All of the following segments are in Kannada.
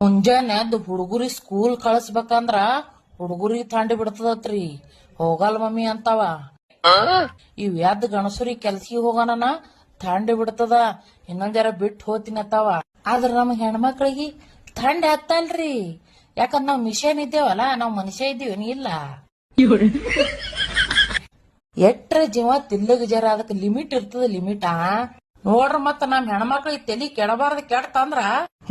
ಮುಂಜಾನೆ ಎದ್ದ ಹುಡುಗರಿ ಸ್ಕೂಲ್ ಕಳಿಸ್ಬೇಕಂದ್ರ ಹುಡುಗರಿ ತಾಂಡಿ ಬಿಡ್ತದತ್ರಿ. ಹೋಗಲ್ ಮಮ್ಮಿ ಅಂತಾವ. ಇವ್ ಎದ್ದು ಗಣಸುರಿ ಕೆಲ್ಸಿಗೆ ಹೋಗೋಣ ತಾಂಡಿ ಬಿಡ್ತದ. ಇನ್ನೊಂದ್ ಜರ ಬಿಟ್ಟು ಹೋತಿನ ಅತ್ತಾವ ಆದ್ರ ನಮ್ ಹೆಣ್ಮಕ್ಳಿಗೆ ಥಂಡಿ ಹತ್ತಲ್ರಿ. ಯಾಕಂದ್ ನಾವ್ ಮಿಷನ್ ಇದ್ದೇವಲ್ಲ, ನಾವ್ ಮನುಷ್ಯ ಇದ್ದೀವಿ ಇಲ್ಲ. ಎಟ್ರ ಜೀವ ತಿಲ್ಲಗ ಜರ ಅದಕ್ಕೆ ಲಿಮಿಟ್ ಇರ್ತದ, ಲಿಮಿಟ್? ನೋಡ್ರ ಮತ್ತ ನಮ್ ಹೆಣ್ಮಕ್ಳಿಗೆ ತಲಿ ಕೆಡಬಾರ್ದು ಕೆಡ್ತಂದ್ರ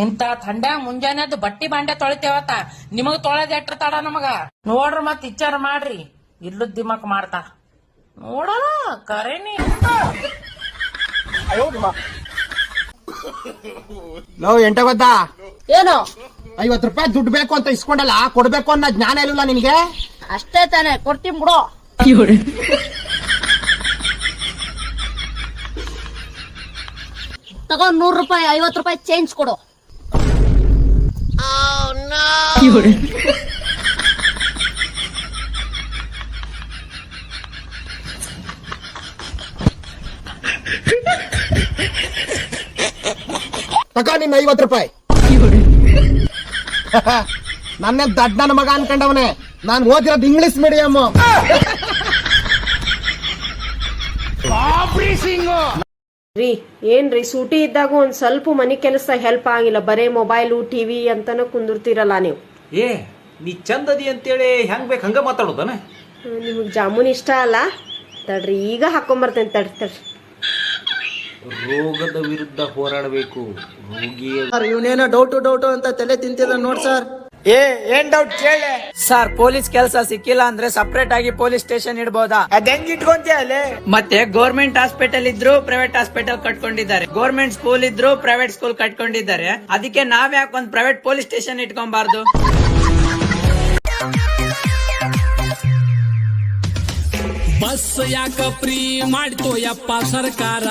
ಇಂತ ಥಂಡ್ಯಾಗ ಮುಂಜಾನೆ ಎದ್ದು ಬಟ್ಟಿ ಬಾಂಡೆ ತೊಳಿತೇವತ್ತ. ನಿಮಗ್ ತೊಳೆದ ಎಟ್ಟಿರ್ತಾಳ ತಡ ನಮಗ. ನೋಡ್ರ ಮತ್ ವಿಚಾರ ಮಾಡ್ರಿ. ಇಲ್ಲದ್ ದಿಮಕ್ ಮಾಡ್ತಾ. ನೋಡಲ್ಲ ಕರೇನಿ. ನೋ ಎಂಟ ಗೊತ್ತಾ? ಏನು? ಐವತ್ ರೂಪಾಯಿ ದುಡ್ಡು ಬೇಕು ಅಂತ ಇಸ್ಕೊಂಡಲ್ಲ ಕೊಡ್ಬೇಕು ಅನ್ನೋ ಜ್ಞಾನ ಇಲ್ಲ ನಿನ್ಗೆ ಅಷ್ಟೇ ತಾನೆ ಕೊಡ್ತೀನಿ ಬಿಡು. ತಗೋ ನೂರು ರೂಪಾಯಿ ಐವತ್ ರೂಪಾಯಿ ಚೇಂಜ್ ಕೊಡು. ತಗೋ ನಿನ್ನ ಐವತ್ ರೂಪಾಯಿ. ನನ್ನೇ ದಡ್ಡ ನನ್ನ ಮಗ ಅನ್ಕೊಂಡವನೆ. ನಾನ್ ಓದಿರೋದು ಇಂಗ್ಲಿಷ್ ಮೀಡಿಯಂ ರೀ ಏನ್ರಿ ಸೂಟಿ ಇದ್ದಾಗ ಒಂದ್ ಸ್ವಲ್ಪ ಮನಿ ಕೆಲಸ ಹೆಲ್ಪ್ ಆಗಿಲ್ಲ ಬರೇ ಮೊಬೈಲು ಟಿವಿ ಅಂತಾನು ಕುಂದಿರ್ತೀರಲ್ಲ ನೀವು? ಏ ನೀ ಚಂದದಿ ಅಂತೇಳಿ ಹೆಂಗ್ ಬೇಕು ಹಂಗ ಮಾತಾಡೋದನ? ನಿಮಗ್ ಜಾಮೂನ್ ಇಷ್ಟ ಅಲ್ಲ? ತಡ್ರಿ ಈಗ ಹಾಕೊಂಬರ್ತೇನೆ ತಡ್ರಿ ತಡ್ರಿ. ರೋಗದ ವಿರುದ್ಧ ಹೋರಾಡಬೇಕು. ರೋಗಿಯ ಇವನೇನೋ ಡೌಟು ಡೌಟು ಅಂತ ತಲೆ ತಿಂತಿದ ನೋಡ್ ಸರ್. ಏ ಏನ್ ಡೌಟ್ ಕೇಳಿ? ಸರ್ ಪೊಲೀಸ್ ಕೆಲಸ ಸಿಕ್ಕಿಲ್ಲ ಅಂದ್ರೆ ಸಪರೇಟ್ ಆಗಿ ಪೊಲೀಸ್ ಸ್ಟೇಷನ್ ಇಡ್ಬೋದಾ? ಅದ್ ಹೆಂಗ್ ಇಟ್ಕೊಂತೀಯ ಅಲ್ಲೇ? ಮತ್ತೆ ಗೌರ್ಮೆಂಟ್ ಹಾಸ್ಪಿಟಲ್ ಇದ್ರು ಪ್ರೈವೇಟ್ ಹಾಸ್ಪಿಟಲ್ ಕಟ್ಕೊಂಡಿದ್ದಾರೆ. ಗೌರ್ಮೆಂಟ್ ಸ್ಕೂಲ್ ಇದ್ರು ಪ್ರೈವೇಟ್ ಸ್ಕೂಲ್ ಕಟ್ಕೊಂಡಿದ್ದಾರೆ. ಅದಕ್ಕೆ ನಾವ್ ಯಾಕೆ ಒಂದ್ ಪ್ರೈವೇಟ್ ಪೊಲೀಸ್ ಸ್ಟೇಷನ್ ಇಟ್ಕೊಂಬಾರ್ದು? ಬಸ್ ಯಾಕ ಫ್ರೀ ಮಾಡ್ತೋ ಯಪ್ಪ ಸರ್ಕಾರ?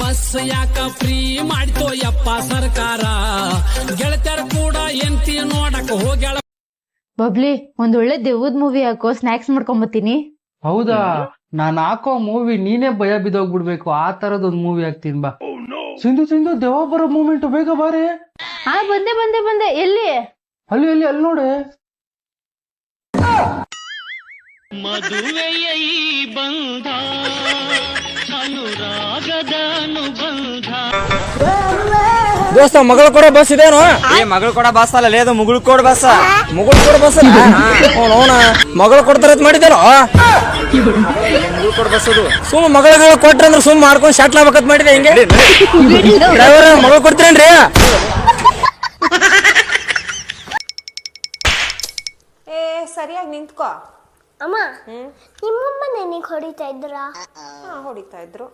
ಬಸ್ ಯಾಕ ಫ್ರೀ ಮಾಡ್ತೋ ಯಪ್ಪ ಸರ್ಕಾರ? ನೋಡಕ್ ಹೋಗ್ಯಾಳ. ಬಬ್ಲಿ ಒಂದ್ ಒಳ್ಳೆ ದೆವ್ವದ್ ಮೂವಿ ಹಾಕೋ ಸ್ನಾಕ್ಸ್ ಮಾಡ್ಕೊಂಬತ್ತೀನಿ. ಹೌದಾ? ನಾನ್ ಹಾಕೋ ಮೂವಿ ನೀನೇ ಭಯ ಬಿದ್ದೋಗ್ಬಿಡ್ಬೇಕು ಆ ತರದ್ ಒಂದ್ ಮೂವಿ ಹಾಕ್ತೀನಿ ಬಾ. ಸಿಂಧು ಸಿಂಧು ದೇವ ಬರೋ ಮೂಮೆಂಟ್ ಬೇಗ ಬಾರೆ. ಆ ಬಂದೆ ಬಂದೆ ಬಂದೆ. ಎಲ್ಲಿ? ಅಲ್ಲಿ ಅಲ್ಲಿ ಅಲ್ಲಿ ನೋಡೆ. ದೋಸ್ತ ಮಗಳು ಕೂಡ ಬಸ್ ಇದೇನು? ಏ ಮಗಳು ಕೂಡ ಬಸ್ ಅಲ್ಲ ಲೇದು ಮುಗುಳು ಕೊಡ ಬಸ್ ಮುಗುಳು ಕೊಡ ಬಸ್ ಅವನ ಮಗಳು ಕೊಡ್ತಾರ ಕೂಡ ಬಸ್ ಅದು. ಸುಮ್ ಮಗಳ ಕೊಟ್ರ ಅಂದ್ರೆ ಸುಮ್ ಮಾಡ್ಕೊಂಡು ಶಟ್ಲ್ ಆಗ್ಬೇಕಂತ ಮಾಡಿದೆ ಹಿಂಗೆ? ಡ್ರೈವರ್ ಮಗಳು ಕೊಡ್ತೀರೇನ್ರಿ? ಏ ಸರಿಯಾಗಿ ನಿಂತ್ಕೋ. ಅಮ್ಮ ನಿಮ್ಮಮ್ಮ ನನಗೆ ಹೊಡಿತಾ ಇದ್ರ? ಹಾ ಹೊಡಿತಾ ಇದ್ರು.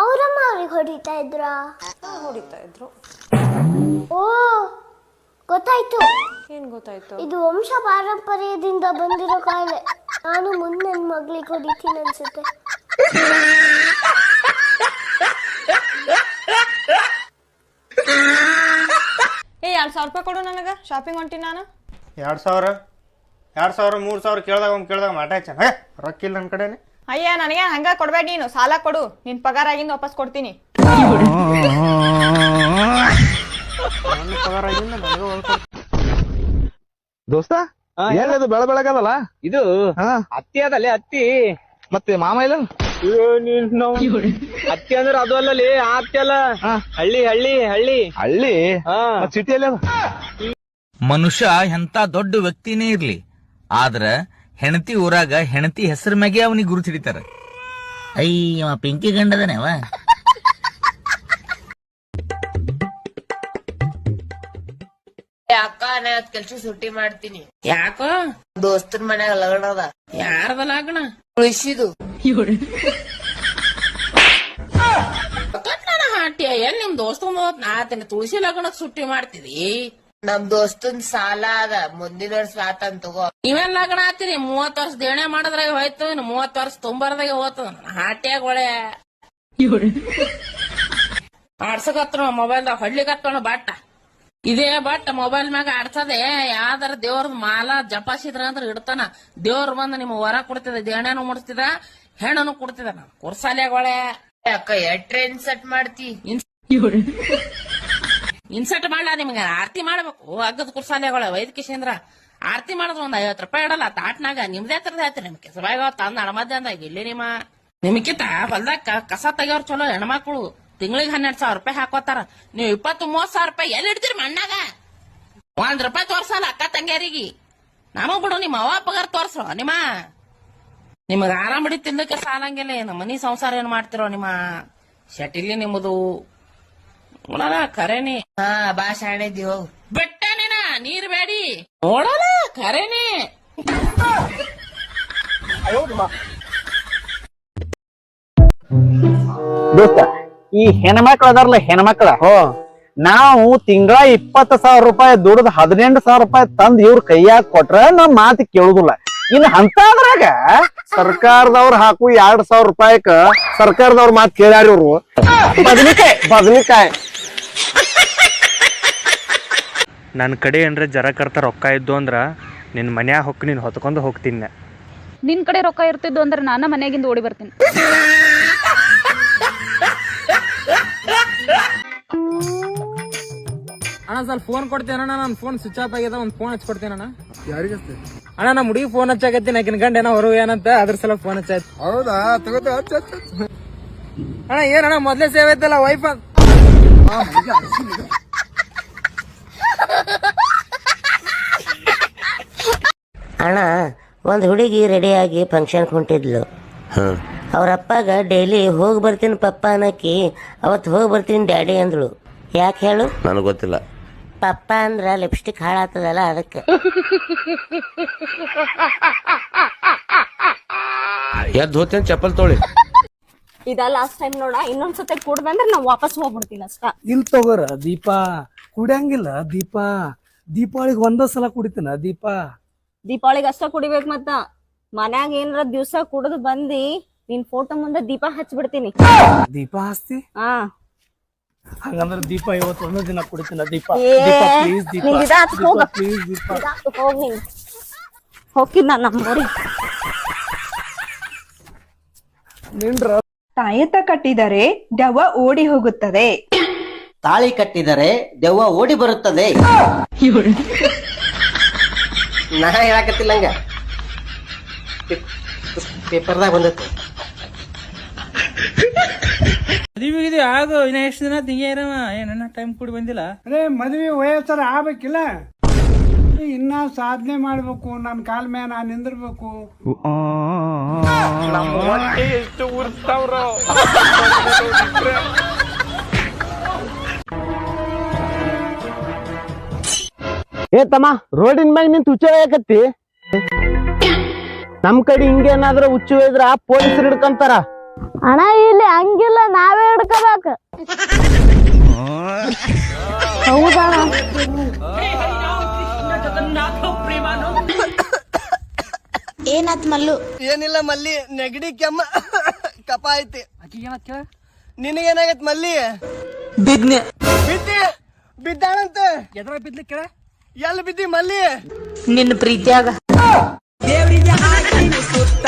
ಅವರಮ್ಮ ಅವ್ರಿಗೆ ಹೊಡಿತಾ ಇದ್ರಾ? ಹೊಡಿತಾ ಇದ್ರು. ಓ ಗೊತ್ತಾಯ್ತು. ಏನ್ ಗೊತ್ತಾಯ್ತು? ಇದು ವಂಶ ಪಾರಂಪರ್ಯದಿಂದ ಬಂದಿರೋ ಕಾಯಿಲೆ. ನಾನು ಮುಂದೆ ನನ್ನ ಮಗಳಿಗೆ ಹೊಡಿತೀನಿ ಅನ್ಸುತ್ತೆ. ಏ ಎರಡ್ ಸಾವಿರ ರೂಪಾಯಿ ಕೊಡು ನನಗ. ಶಾಪಿಂಗ್ ಹೊಂಟಿ ನಾನು. ಎರಡ್ ಸಾವಿರ? ಎರಡ್ ಸಾವಿರ ಮೂರ್ ಸಾವಿರ ಕೇಳ್ದಾಗ ಒಂದ್ ಕೇಳ್ದಾಗ ಮಾಟ ಹೇ ರೊಕ್ಕಿಲ್ಲ ನನ್ ಕಡೆನೆ. ಅಯ್ಯ ನನಗೆ ಹಂಗ ಕೊಡ್ಬೇಡ ನೀನು. ಸಾಲ ಕೊಡು. ನಿನ್ ಪಗಾರ ಆಗಿಂದ ವಾಪಸ್ ಕೊಡ್ತೀನಿ. ದೋಸ್ತ ಏನದು ಬೆಳ ಬೆಳಗದಲ್ಲ ಇದು ಹತ್ತಿ ಅದಲ್ಲೇ? ಹತ್ತಿ ಮತ್ತೆ ಮಾಮ ಇಲ್ಲ? ಹತ್ತಿ ಅಂದ್ರೆ ಅದು ಅಲ್ಲಲ್ಲಿ ಆ ಹತ್ತಿ ಅಲ್ಲ. ಹಳ್ಳಿ ಹಳ್ಳಿ ಹಳ್ಳಿ. ಹಳ್ಳಿ? ಹಾ. ಸಿಟಿಯಲ್ಲಿ ಮನುಷ್ಯ ಎಂತ ದೊಡ್ಡ ವ್ಯಕ್ತಿನೇ ಇರ್ಲಿ. ಆದ್ರ ಹೆಣತಿ ಊರಾಗ ಹೆಣತಿ ಹೆಸರ ಮ್ಯಾಗೆ ಅವನಿಗೆ ಗುರುತು ಹಿಡಿತಾರ. ಅಯ್ಯವ ಪಿಂಕಿ ಗಂಡದನೇವ ಅಕ್ಕ ನಾ ಕೆಲ್ಸ ಸುಟ್ಟಿ ಮಾಡ್ತೀನಿ. ಯಾಕೋ? ದೋಸ್ತರ ಮನ್ಯಾಗ ಲಗ್ನ ಅದ. ಯಾರದ ಲಗ್ನ? ಉಳಿಸಿದು ಹಾಟಿಯ ಎಲ್ಲಿ ನಿಮ್ ದೋಸ್ತ ನಾ ತುಳಸಿ ಲಗ್ನಕ್ ಸುಟ್ಟಿ ಮಾಡ್ತಿದಿ? ನಮ್ ದೋಸ್ತನ್ ಸಾಲ ಅದ ಮುಂದಿನ ವರ್ಷ ಆತನ್ ತಗೋ. ನೀವೇನ್ ಲಗ್ನ ಆತೀನಿ ಮೂವತ್ ವರ್ಷ ದೇಣೆ ಮಾಡದ್ರಾಗ ಹೋಯ್ತು ಇನ್ನು ಮೂವತ್ ವರ್ಷ ತುಂಬರ್ದಾಗ ಹೋಗ್ತದ ಹಾಟ್ಯಾಗ ಒಳೆ ಆಡ್ಸಕತ್ರ ಮೊಬೈಲ್ದಾಗ ಹೊಡ್ಲಿಕತ್ತಣ ಬಟ್ಟ. ಇದೇ ಬಟ್ ಮೊಬೈಲ್ ಮ್ಯಾಗ ಆಡ್ಸದೆ ಯಾವ್ದಾರ ದೇವ್ರದ್ ಮಾಲ ಜಪಾಸಿದ್ರ ಅಂದ್ರ ಇಡ್ತಾನ. ದೇವ್ರ ಬಂದ್ ನಿಮ್ ವರ ಕೊಡ್ತಿದ ದೇಣೆನು ಮುಡ್ತಿದ ಹೆಣ್ಣನು ಕೊಡ್ತಿದ. ಕುರ್ಸಾಲ್ಯಾಗ ಒಳೆ ಅಕ್ಕ ಎಟ್ರೆ ಟ್ರೈನ್ ಸೆಟ್ ಮಾಡ್ತಿ? ಇನ್ಸರ್ಟ್ ಮಾಡ್ಲಾ ನಿಮ್ಗೆ? ಆರತಿ ಮಾಡ್ಬೇಕು. ಅಗ್ಗದ ಕುರ್ಸಾಲೆಗಳ ವೈದ್ಯಕೇಶೇಂದ್ರ ಆರತಿ ಮಾಡೋದು ಒಂದ್ ಐವತ್ತು ರೂಪಾಯಿ ಇಡಲ್ಲ ತಾಟ್ನಾಗ ನಿಮ್ದೇ ತರದ ಹೇಳ್ತೀರಿ ನಿಮ್ ಕೆಸಬಾಯಿಗ ತಂದ ಅಣಮದ್ದೆ ಅಂದಾಗ ಇಲ್ಲಿ ನಿಮ್ಮ ನಿಮ್ಗಿಂತ ಹೊಲ್ದಾಗ ಕಸ ತೆಗಿಯೋರು ಚಲೋ ಹೆಣ್ಮಕ್ಳು. ತಿಂಗಳಿಗೆ ಹನ್ನೆರಡ್ ಸಾವಿರ ರೂಪಾಯಿ ಹಾಕೋತಾರ. ನೀವು ಇಪ್ಪತ್ತು ಮೂವತ್ ಸಾವಿರ ರೂಪಾಯಿ ಎಲ್ಲಿ ಇಡ್ತೀರಿ ಮಣ್ಣಾಗ? ಒಂದ್ ರೂಪಾಯಿ ತೋರ್ಸಲ್ಲ ಅಕ್ಕ ತಂಗ್ಯಾರಿಗೆ. ನಮಗ್ ಬಿಡು, ನಿಮ್ಮ ಅವ್ವ ಪಗಾರ ತೋರ್ಸು, ನಿಮ್ಮ ನಿಮಗ ಆರಾಮ್ ಬಿಡಿ ತಿನ್ನಕ್ಕೆ ಸಾಲಂಗಿಲ್ಲ ಏನು. ಮನಿ ಸಂಸಾರ ಏನ್ ಮಾಡ್ತಿರೋ ನಿಮ್ಮ ಶಟಿಲಿ ನಿಮ್ಮದು ನೋಡಲ್ಲ ಖರೇನಿ ಹಾ ಶಾಣಿದ್ದಿ ಹೋಗು ಬಿಟ್ಟ ನೀನ ನೀರ್ ಬೇಡಿ. ನೋಡಲ್ಲ ಕರೆನಿ. ದೋಸ್ತ ಈ ಹೆಣ್ಮಕ್ಳ ಅದಾರಲ್ಲ ಹೆಣ್ಮಕ್ಳ. ನಾವು ತಿಂಗಳ ಇಪ್ಪತ್ತ ಸಾವಿರ ರೂಪಾಯಿ ದುಡ್ದು ಹದಿನೆಂಟು ಸಾವಿರ ರೂಪಾಯಿ ತಂದ್ ಇವ್ರ ಕೈಯಾಗ ಕೊಟ್ರ ನಮ್ ಮಾತು ಕೇಳುದಿಲ್ಲ. ಇನ್ ಅಂತದ್ರಾಗ ಸರ್ಕಾರದವ್ರ ಹಾಕು ಎರಡ್ ಸಾವಿರ ರೂಪಾಯಿಕ ಸರ್ಕಾರದವ್ರ ಮಾತು ಕೇಳ್ಯಾರ ಇವ್ರು. ಬದನಿಕಾಯಿ ಬದನಿಕಾಯಿ. ನನ್ನ ಕಡೆ ಏನ್ರ ಜರ ಕರ್ತ ರೊಕ್ಕ ಇದ್ದು ಅಂದ್ರೆ ನಿನ್ನ ಮನ್ಯಾಗ ಹೊಕ್ಕ ನೀನು ಹೊತ್ಕೊಂಡು ಹೋಗ್ತೀನಿ. ನಾ. ನಿನ್ ಕಡೆ ರೊಕ್ಕ ಇರ್ತಿದ್ದು ಅಂದ್ರೆ ನಾನ ಮನೆಯಾಗಿಂದ ಓಡಿ ಬರ್ತೀನಿ. ಅಣ್ಣ ಸ್ವಲ್ಪ ಫೋನ್ ಕೊಡ್ತೇನೆ ಅಣ್ಣ. ನನ್ನ ಫೋನ್ ಸ್ವಿಚ್ ಆಫ್ ಆಗ್ಯದ ಒಂದು ಫೋನ್ ಹಚ್ಕೊಡ್ತೇನೆ ಅಣ್ಣ. ಯಾರಿಗೆ ಅಣ್ಣ ನಮ್ಮ ಹುಡುಗಿ ಫೋನ್ ಹಚ್ಚಾಕತ್ತೀನಿ ಆಕಿನ ಗಂಡ ಏನೋ ಹೊರಗೆ ಏನಂತ ಅದ್ರ ಸಲ ಫೋನ್ ಹಚ್ಚಾಯ್ತು. ಹೌದಾ? ತಗೋತ ಅಣ್ಣ ಏನಣ್ಣ ಮೊದ್ಲೇ ಸೇವ್ ಐತಲ್ಲ ವೈಫ್ ಅಣ್ಣ ಒಂದು ಹುಡುಗಿ ರೆಡಿಯಾಗಿ ಫಂಕ್ಷನ್ ಹೊಂಟಿದ್ಲು. ಅವ್ರ ಅಪ್ಪಾಗ ಡೈಲಿ ಹೋಗಿ ಬರ್ತೀನಿ ಪಪ್ಪ ಅನ್ನಕಿ ಅವತ್ತು ಹೋಗಿ ಬರ್ತೀನಿ ಡ್ಯಾಡಿ ಅಂದಳು. ಯಾಕೆ ಹೇಳು? ನನಗೆ ಗೊತ್ತಿಲ್ಲ. ಪಪ್ಪ ಅಂದ್ರ ಲಿಪ್ಸ್ಟಿಕ್ ಹಾಳಾತದಲ್ಲ ಅದಕ್ಕೆ. ಎದ್ದು ಹೋಗ್ತೇನೆ ಚಪ್ಪಲ್ ತೊಳಿ. ಇದ ಲಾಸ್ಟ್ ಟೈಮ್ ನೋಡ ಇನ್ನೊಂದ್ಸತಿ ಕೂಡ ಬಂದ್ರೆ ನಾವ್ ವಾಪಸ್ ಹೋಗ್ಬಿಡ್ತೀನಿ ಅಷ್ಟ. ಇಲ್ ತಗೋರ ದೀಪ. ಕುಡಿಯಂಗಿಲ್ಲ ದೀಪ. ದೀಪಾವಳಿಗ್ ಒಂದ ಸಲ ಕುಡಿತೀನ ದೀಪ? ದೀಪಾವಳಿಗ್ ಅಷ್ಟ ಕುಡಿಬೇಕ್ ಮತ್ತ. ಮನ್ಯಾಗ ಏನಾರ ದಿವ್ಸ ಕುಡ್ದು ಬಂದಿ ನಿನ್ ಫೋಟೋ ಮುಂದೆ ದೀಪ ಹಚ್ಬಿಡ್ತೀನಿ. ದೀಪ ಹಸ್ತಿ ಹಾ. ಹಂಗಂದ್ರ ದೀಪ ಇವತ್ತು ಒಂದೇ ದಿನ ಕುಡಿತೀನ ದೀಪ? ಏ, ದೀಪ ಪ್ಲೀಸ್ ದೀಪ. ನಿಂಗ್ ಇದಾತ್ ಹೋಗ. ಪ್ಲೀಸ್ ದೀಪ. ಇದಾತು ಹೋಗ್ ನೀನ್. ಹೋಗಿದ್ ನಾನ್ ನಮ್ಮೂರಿಗೆ. ನಿಂಡ್ರ ತಾಯತ ಕಟ್ಟಿದರೆ ದೆವ್ವ ಓಡಿ ಹೋಗುತ್ತದೆ. ತಾಳಿ ಕಟ್ಟಿದರೆ ದೆವ್ವ ಓಡಿ ಬರುತ್ತದೆ. ನಾ ಹೇಳಕತ್ತಿಲ್ಲ ಹಂಗ. ಪೇಪರ್ದಾಗ ಬಂದತ್ತೆ ಮದುವೆ ಆಗೋ ಇನ್ನ ಎಷ್ಟು ದಿನ? ತಿಂಗೇರಮ್ಮ ಏನನ್ನ ಏನ ಟೈಮ್ ಕೂಡ ಬಂದಿಲ್ಲ. ಅದೇ ಮದುವೆ ವಯಸ್ಸರ ಆಗ್ಬೇಕಿಲ್ಲ. ಇನ್ನ ಸಾಧನೆ ಮಾಡ್ಬೇಕು ನನ್ನ ಕಾಲ ಮೇಲೆ ನಾನು ನಿಂದಿರ್ಬೇಕು. ಏ ತಮ್ಮ ರೋಡಿನ ಮ್ಯಾಗ ನಿಂತು ಹುಚ್ಚ ಯಾಕತ್ತಿ ನಮ್ ಕಡೆ ಹಿಂಗೇನಾದ್ರೂ ಹುಚ್ಚು ಇದ್ರ ಪೊಲೀಸರು ಹಿಡ್ಕಂತಾರ. ಅಣ್ಣ ಇಲ್ಲಿ ಹಂಗಿಲ್ಲ ನಾವೇ ಹಿಡ್ಕೋಬೇಕು. ಏನಾತ್ ಮಲ್ಲು? ಏನಿಲ್ಲ ಮಲ್ಲಿ ನೆಗಡಿ ಕೆಮ್ಮ ಕಪ ಐತಿ ನಿನಗೇನಾಗೈತ್ ಮಲ್ಲಿ? ಬಿದ್ನೆ. ಬಿದ್ದಿ ಬಿದ್ದಾಳಂತ. ಎದ್ರ ಕೇಳ. ಎಲ್ಲಿ ಬಿದ್ದಿ ಮಲ್ಲಿ? ನಿನ್ನ ಪ್ರೀತಿಯಾಗ. ದೇವರಿಗೆ ಹಾಕಿ ಸುತ್ತ